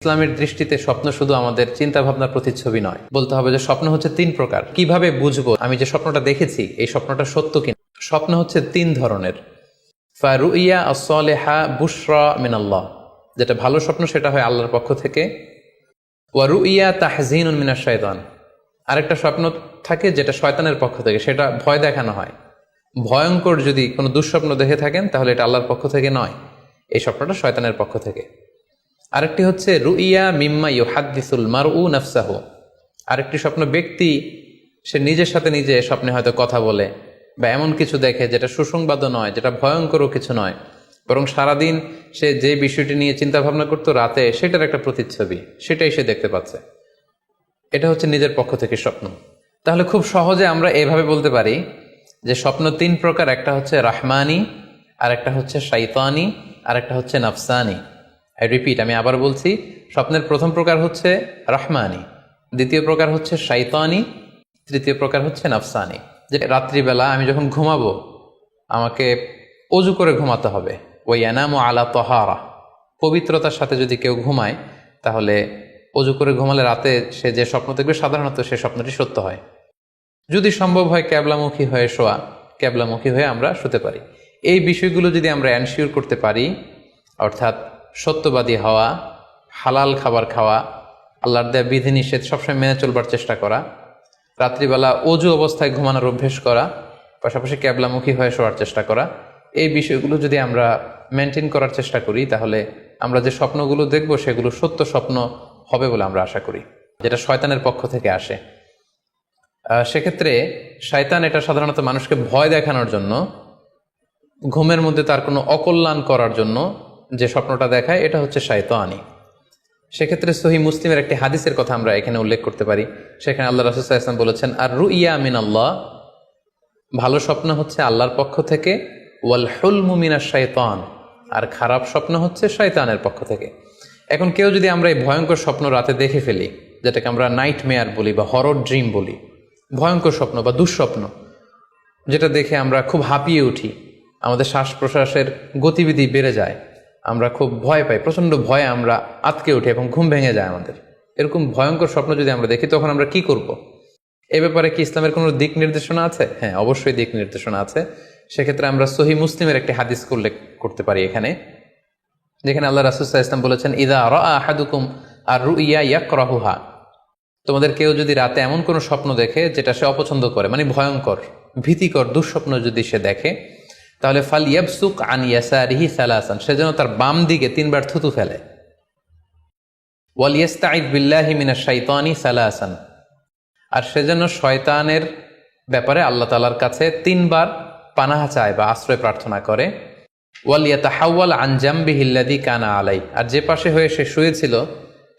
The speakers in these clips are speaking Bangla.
ইসলামের দৃষ্টিতে স্বপ্ন শুধু আমাদের চিন্তা ভাবনার প্রতিচ্ছবি নয়। বলতে হবে যে স্বপ্ন হচ্ছে তিন প্রকার। কীভাবে বুঝব আমি যে স্বপ্নটা দেখেছি, এই স্বপ্নটা সত্য কিনা? স্বপ্ন হচ্ছে তিন ধরনের। ফারুইয়া আসলেহা বুশরা মিনাল্লাহ। যেটা ভালো স্বপ্ন, সেটা হয় আল্লাহর পক্ষ থেকে। ওয়ারুইয়া তাহজিন মিনা শয়তান আরেকটা স্বপ্ন থাকে যেটা শয়তানের পক্ষ থেকে, সেটা ভয় দেখানো হয়। ভয়ঙ্কর যদি কোনো দুঃস্বপ্ন দেখে থাকেন, তাহলে এটা আল্লাহর পক্ষ থেকে নয়। এই স্বপ্নটা শয়তানের পক্ষ থেকে। আরেকটি হচ্ছে, রুইয়া মিম্মা ইউহাদ্দিসুল মার উ নফসাহ। আরেকটি স্বপ্ন ব্যক্তি, সে নিজের সাথে নিজে স্বপ্নে হয়তো কথা বলে বা এমন কিছু দেখে যেটা সুসংবাদও নয়, যেটা ভয়ঙ্করও কিছু নয়। বরং সারাদিন সে যে বিষয়টি নিয়ে চিন্তা ভাবনা করতো রাতে, সেটার একটা প্রতিচ্ছবি, সেটাই সে দেখতে পাচ্ছে। এটা হচ্ছে নিজের পক্ষ থেকে স্বপ্ন। তাহলে খুব সহজে আমরা এভাবে বলতে পারি যে স্বপ্ন তিন প্রকার, একটা হচ্ছে রাহমানি আর একটা হচ্ছে শাইতানি আর একটা হচ্ছে নাফসানি। আই রিপিট আমি আবার বলছি, স্বপ্নের প্রথম প্রকার হচ্ছে রাহমানি, দ্বিতীয় প্রকার হচ্ছে শাইতানি, তৃতীয় প্রকার হচ্ছে নাফসানি। যে রাত্রিবেলা আমি যখন ঘুমাবো, আমাকে অজু করে ঘুমাতে হবে। ওই এনাম আলা তহারা, পবিত্রতার সাথে যদি কেউ ঘুমায়, তাহলে অজু করে ঘুমালে রাতে সে যে স্বপ্ন দেখবে, সাধারণত সে স্বপ্নটি সত্য হয়। যদি সম্ভব হয় ক্যাবলামুখী হয়ে শোয়া, ক্যাবলামুখী হয়ে আমরা শুতে পারি। এই বিষয়গুলো যদি আমরা অ্যানশিওর করতে পারি, অর্থাৎ সত্যবাদী হওয়া, হালাল খাবার খাওয়া, আল্লাহর দেয়া বিধিনিষেধ সবসময় মেনে চলবার চেষ্টা করা, রাত্রিবেলা অজু অবস্থায় ঘুমানোর অভ্যেস করা, পাশাপাশি ক্যাবলামুখী হয়ে শোয়ার চেষ্টা করা, এই বিষয়গুলো যদি আমরা মেনটেন করার চেষ্টা করি, তাহলে আমরা যে স্বপ্নগুলো দেখব, সেগুলো সত্য স্বপ্ন হবে বলে আমরা আশা করি, যেটা শয়তানের পক্ষ থেকে আসে। সেক্ষেত্রে শয়তান এটা সাধারণত মানুষকে ভয় দেখানোর জন্য, ঘুমের মধ্যে তার কোনো অকল্যাণ করার জন্য যে স্বপ্নটা দেখায়, এটা হচ্ছে শায়তানি সেক্ষেত্রে সহি মুসলিমের একটি হাদিসের কথা আমরা এখানে উল্লেখ করতে পারি। সেখানে আল্লাহ রাসুসাহ ইসলাম বলেছেন আর রু ইয়া আমিন আল্লাহ ভালো স্বপ্ন হচ্ছে আল্লাহর পক্ষ থেকে ওয়াল হুল মুমিনা শায়তান আর খারাপ স্বপ্ন হচ্ছে শয়তানের পক্ষ থেকে। এখন কেউ যদি আমরা এই ভয়ঙ্কর স্বপ্ন রাতে দেখে ফেলি, যেটাকে আমরা নাইট মেয়ার বলি বা হরর ড্রিম বলি, ভয়ঙ্কর স্বপ্ন বা দুঃস্বপ্ন, যেটা দেখে আমরা খুব হাঁপিয়ে উঠি, আমাদের শ্বাস প্রশ্বাসের গতিবিধি বেড়ে যায় আমরা খুব ভয় পাই, প্রচণ্ড ভয়ে আমরা আতকে উঠি এবং ঘুম ভেঙে যায় আমাদের। এরকম ভয়ঙ্কর স্বপ্ন যদি আমরা দেখি, তখন আমরা কি করব। এ ব্যাপারে কি ইসলামের কোনো দিক নির্দেশনা আছে? হ্যাঁ অবশ্যই দিক নির্দেশনা আছে। সেক্ষেত্রে আমরা সহি মুসলিমের একটি হাদিস উল্লেখ করতে পারি এখানে, যেখানে আল্লাহ রাসুসাহ ইসলাম বলেছেন, ইদা আহাদুকুম আর রু ইয়া ইয়াক রাহুহা তোমাদের কেউ যদি রাতে এমন কোনো স্বপ্ন দেখে যেটা সে অপছন্দ করে মানে ভয়ঙ্কর, ভীতিকর, দুঃস্বপ্ন যদি সে দেখে তাহলে ফাল ইয়াবসুক আন ইয়াসারিহি সালাসান, সে যেন তার বাম দিকে তিনবার থুতু ফেলে। ওয়াল ইয়াস্তাইদ বিল্লাহি মিনা শাইতানি সালাসান, আর সে যেন শয়তানের ব্যাপারে আল্লাহ তালার কাছে তিনবার পানাহা চায় বা আশ্রয় প্রার্থনা করে। ওয়াল ইয়াতাহাওয়াল আনজাম্বি হিল্লাদি কানা আলাই আর যে পাশে হয়ে সে শুয়েছিল,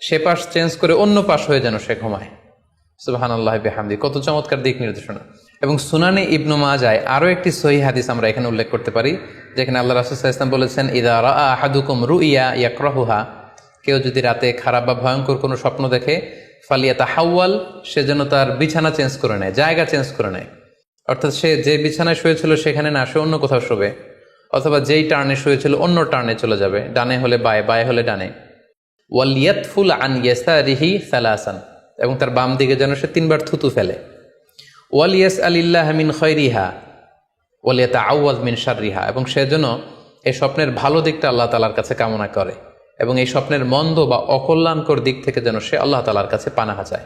সে পাশ চেঞ্জ করে অন্য পাশ হয়ে যেন সে ঘুমায়। সুবাহান আল্লাহ বেহামদি কত চমৎকার দিক নির্দেশনা। এবং সুনানে ইবনু মাজায় আরও একটি সহি হাদিস আমরা এখানে উল্লেখ করতে পারি, যেখানে আল্লাহ রাসুল ইসলাম বলেছেন, ইদা আহাদুকুম রু ইয়া ইয়াকরাহুহা কেউ যদি রাতে খারাপ বা ভয়ঙ্কর কোনো স্বপ্ন দেখে ফালিয়াতা হাওয়াল সে যেন তার বিছানা চেঞ্জ করে নেয়, জায়গা চেঞ্জ করে নেয়। অর্থাৎ সে যে বিছানায় শুয়েছিল, সেখানে না সে অন্য কোথাও শোবে, অথবা যেই টার্নে শুয়েছিল, অন্য টার্নে চলে যাবে, ডানে হলে বায়ে বায়ে হলে ডানে। ওয়ালিয়াতফুল আন ইয়াসারিহি সালাসান এবং তার বাম দিকে যেন সে তিনবার থুতু ফেলে। ওয়ালিয়াস আলিল্লাহ মিন খৈরিহা ওয়ালিয়াতা আউয়াজ মিন শাররিহা, এবং সে যেন এই স্বপ্নের ভালো দিকটা আল্লাহ তালার কাছে কামনা করে এবং এই স্বপ্নের মন্দ বা অকল্যাণকর দিক থেকে যেন সে আল্লাহ তালার কাছে পানাহা চায়।